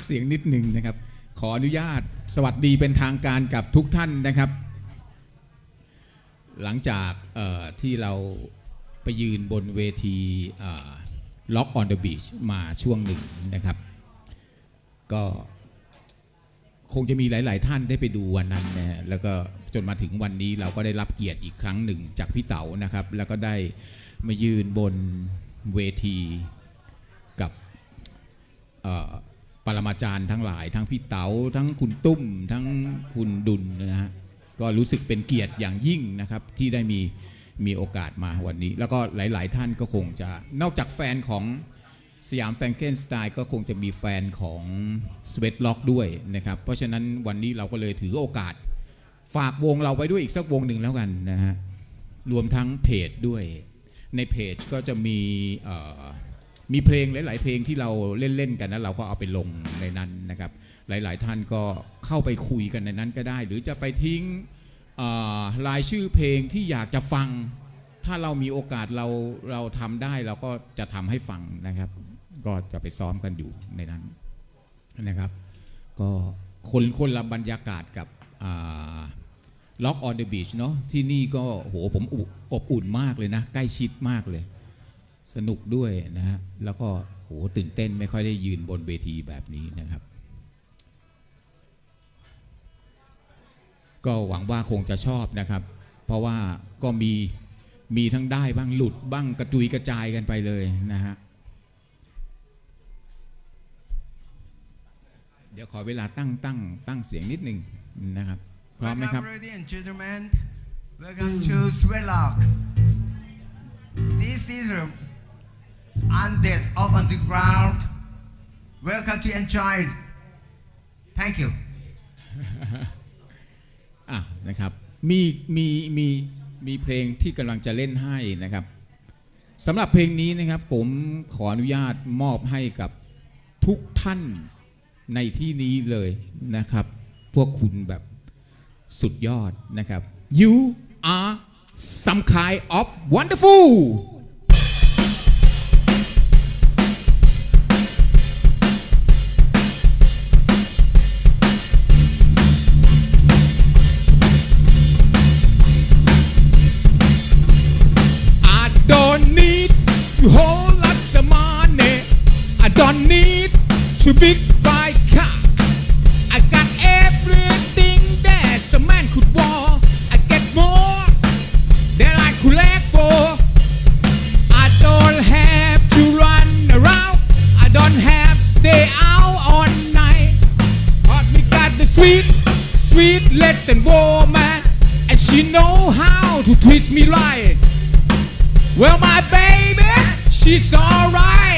กเสียงนิดหนึ่งนะครับ ขออนุญาตสวัสดีเป็นทางการกับทุกท่านนะครับ หลังจากที่เราไปยืนบนเวทีล็อกออนเดอะบีชมาช่วงหนึ่งนะครับ ก็คงจะมีหลาย ๆ ท่านได้ไปดูวันนั้นนะฮะแล้วก็จนมาถึงวันนี้เราก็ได้รับเกียรติอีกครั้งหนึ่งจากพี่เต๋านะครับ แล้วก็ได้มายืนบนเวทีกับ รมาจารย์ทั้งหลาย ทั้งพี่เต๋าทั้งคุณตุ้ม ทั้งคุณดุลนะฮะก็รู้สึกเป็นเกียรติอย่างยิ่งนะครับที่ได้มีมีโอกาสมาวันนี้ แล้วก็หลาย ๆ ท่านก็คงจะนอกจากแฟนของสยามแฟรงเกนสไตล์ก็คงจะมีแฟนของสเวตล็อกด้วยนะครับ เพราะฉะนั้นวันนี้เราก็เลยถือโอกาส ฝากวงเราไว้ด้วยอีกสักวงหนึ่งแล้วกันนะฮะรวมทั้งเพจด้วย ในเพจก็จะมีเอ่อ มีเพลงหลาย ๆ เพลงที่เราเล่น ๆ กันนะเราก็เอาไปลงในนั้นนะครับ หลาย ๆ ท่านก็เข้าไปคุยกันในนั้นก็ได้ หรือจะไปทิ้งเอ่อรายชื่อเพลงที่อยากจะฟัง ถ้าเรามีโอกาสเราเราทำได้เราก็จะทำให้ฟังนะครับ ก็จะไปซ้อมกันอยู่ในนั้นนะครับ ก็คนคนละบรรยากาศกับล็อกออนเดอะบีชเนาะที่นี่ก็โหผมอบอุ่นมากเลยนะ ใกล้ชิดมากเลย สนุกด้วยนะฮะแล้วก็โหตื่นเต้นไม่ค่อยได้ยืนบนเวทีแบบนี้นะครับ ก็หวังว่าคงจะชอบนะครับ เพราะว่าก็มีมีทั้งได้บ้างหลุดบ้างกระจุยกระจายกันไปเลยนะฮะเดี๋ยวขอเวลาตั้งตั้งตั้งเสียงนิดหนึ่งนะครับพร้อมไหมครับ Welcome, ladies and gentlemen. Welcome to Sweatlock. This is undead of underground. Welcome to enjoy. it. Thank you. อะนะครับมีมีมีมีเพลงที่กำลังจะเล่นให้นะครับสำหรับเพลงนี้นะครับผมขออนุญาตมอบให้กับทุกท่านในที่นี้เลยนะครับ พวกคุณแบบสุดยอดนะครับ you are some kind of wonderful whole lots of money. I don't need to big fight car. I got everything that a man could want. I get more than I could ask for. I don't have to run around. I don't have to stay out all night. But we got the sweet, sweet little woman, and she know how to treat me right. Well, my baby, it's alright.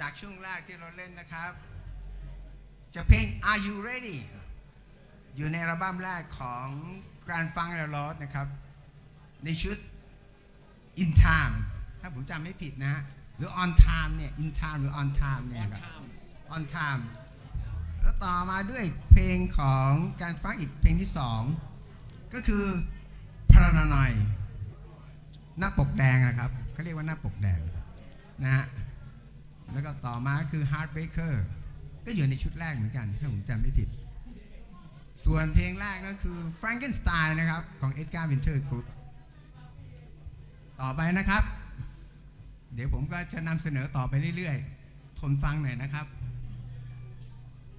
จากช่วงแรกที่เราเล่นนะครับ จะเพลง Are You Ready อยู่ในอัลบั้มแรกของ Grand Funk r o d นะครับ ในชุด In Time ถ้าผมจำไม่ผิดนะฮะหรือ On Time เนี่ย In Time หรือ On Time เนี่ยครับ On Time แล้วต่อมาด้วยเพลงของการฟังอีกเพลงที่สองก็คือ Paranoid หน้าปกแดงนะครับเขาเรียกว่าหน้าปกแดงนะฮะ แล้วก็ต่อมาคือ Heartbreaker ก็อยู่ในชุดแรกเหมือนกัน ถ้าผมจำไม่ผิด ส่วนเพลงแรกก็คือ Frankenstein นะครับ ของ Edgar Winter Group ต่อไปนะครับ เดี๋ยวผมก็จะนำเสนอต่อไปเรื่อยๆ ทนฟังหน่อยนะครับ